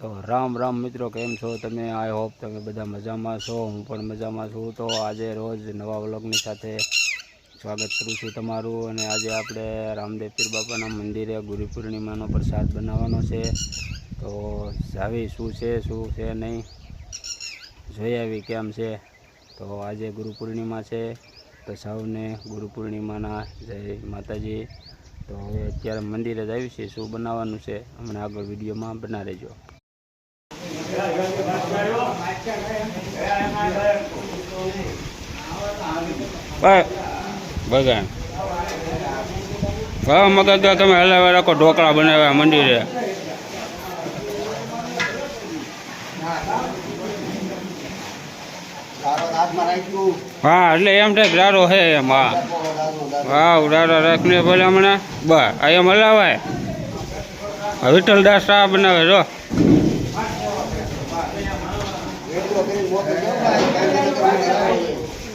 તો રામ રામ મિત્રો, કેમ છો તમે? આઈ હોપ તમે બધા મજામાં છો. હું પણ મજામાં છું. તો આજે રોજ નવા વ્લોગની સાથે સ્વાગત કરું છું તમારું. અને આજે આપણે રામદેવ પીર બાપાના મંદિરે ગુરુ પૂર્ણિમાનો પ્રસાદ બનાવવાનો છે. તો જાવી શું છે શું છે નહીં, જોઈ આવી કેમ છે? તો આજે ગુરુ પૂર્ણિમા છે. તો સૌને ગુરુ પૂર્ણિમાના જય માતાજી. તો હવે અત્યારે મંદિરે જ આવ્યું છે, શું બનાવવાનું છે? હમણાં આગળ વિડીયોમાં બના રહેજો. તમે હલાવ્યા રાખો, ઢોકળા બનાવ્યા, મંદિરે. હા, એટલે એમ થાય રારો હે એમ, હા. હા રારો રાખને ભલે હમણાં. બસ આ એમ હલાવાય વિઠ્ઠલદાસ શાહ બનાવે, જો.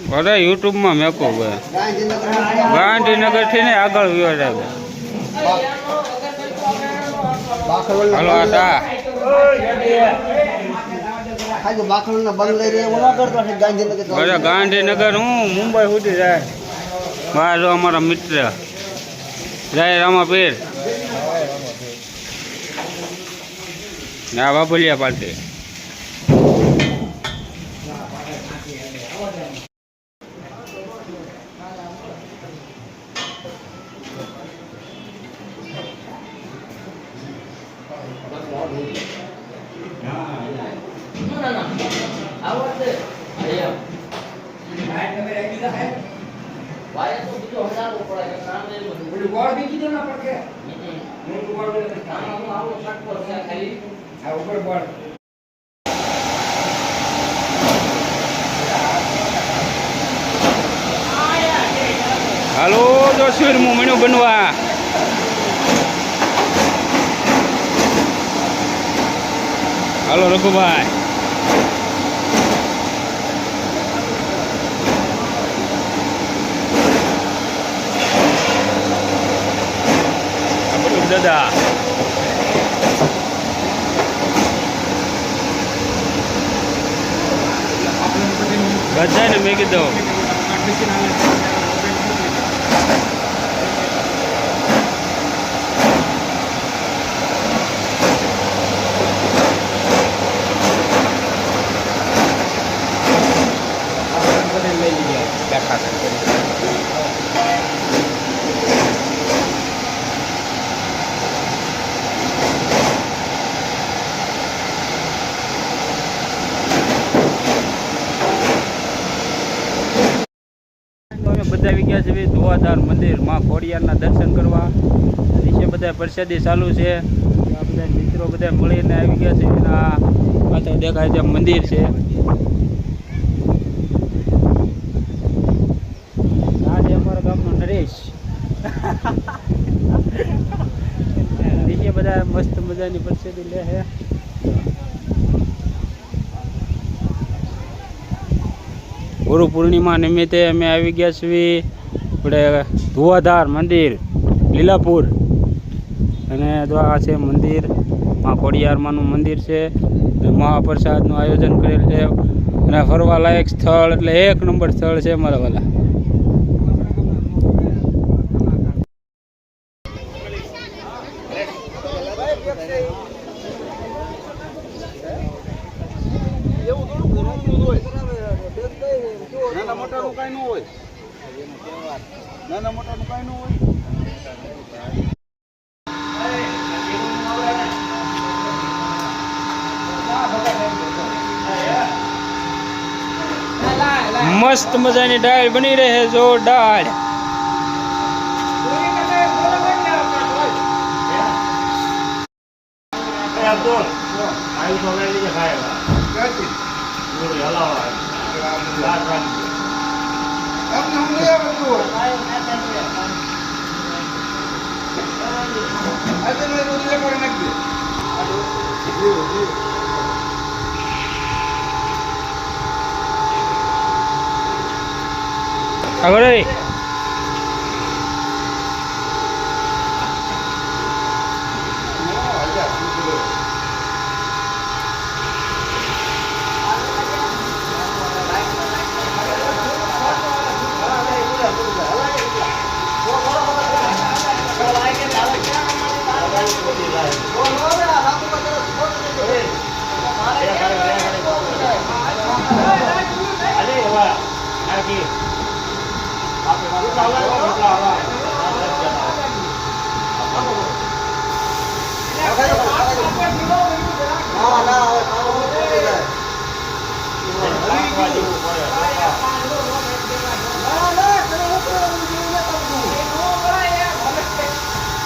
બધા યુટ્યુબમાં મેકો ભાઈ. ગાંધીનગરથી ને આગળ વિવાદ જાય હલો બધા ગાંધીનગર હું, મુંબઈ સુધી જાય. બહાર જો અમારા મિત્ર. જાય રામાપીર. ને આ બાબુલિયા પાર્ટી હાલો જોશવીર હું મણ્યો બનવા. હાલો રઘુભાઈ. દાદા બધાને મેં કીધું. તો અમે બધા આવી ગયા છે ધોવાધાર મંદિરમાં ખોડિયારના દર્શન કરવા. નીચે બધા પ્રસાદી ચાલુ છે. આ બધા મિત્રો બધા મળીને આવી ગયા છે. આ પાછળ દેખાય છે મંદિર છે આ છે અમારા ગામનો નરેશ નીચે બધા મસ્ત મજાની પ્રસાદી લે છે ગુરુ પૂર્ણિમા નિમિત્તે અમે આવી ગયા છીએ. આપણે ધુવાધાર મંદિર, લીલાપુર. અને જો આ છે મંદિર, માં ખોડિયારમાંનું મંદિર છે. મહાપ્રસાદનું આયોજન કરેલ છે. અને ફરવા લાયક સ્થળ એટલે એક નંબર સ્થળ છે મારા વાલા નાના મોટાનું કાંઈ ન હોય. નાના મોટાનું કાંઈ ન હોય. મસ્ત મજાની ડાળ બની રહે જો ડાળ એમને હું લઈ આવું છું. આજે મેં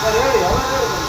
Valeu, valeu.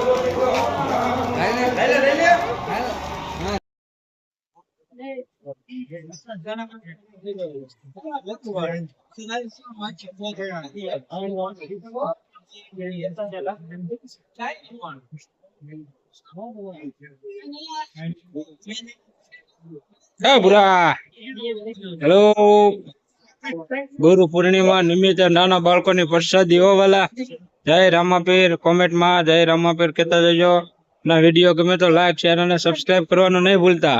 બુરા હેલો ગુરુ પૂર્ણિમા નિમિત્તે નાના બાળકોની પ્રસાદી હો, વાલા. જય રામાપીર કોમેન્ટમાં, જય રામાપીર કહેતા જજો. ના વીડિયો ગમે તો લાઈક શેર અને સબસ્ક્રાઇબ કરવાનું નહીં ભૂલતા.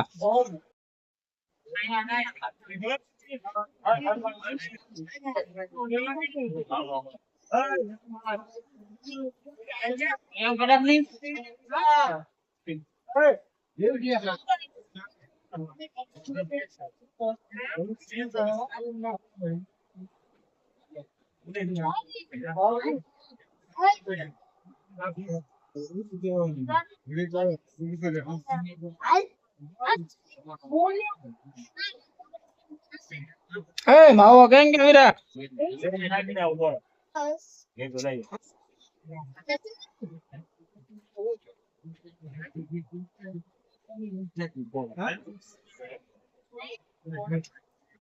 Ai, હે માવો કેમ કે વીરા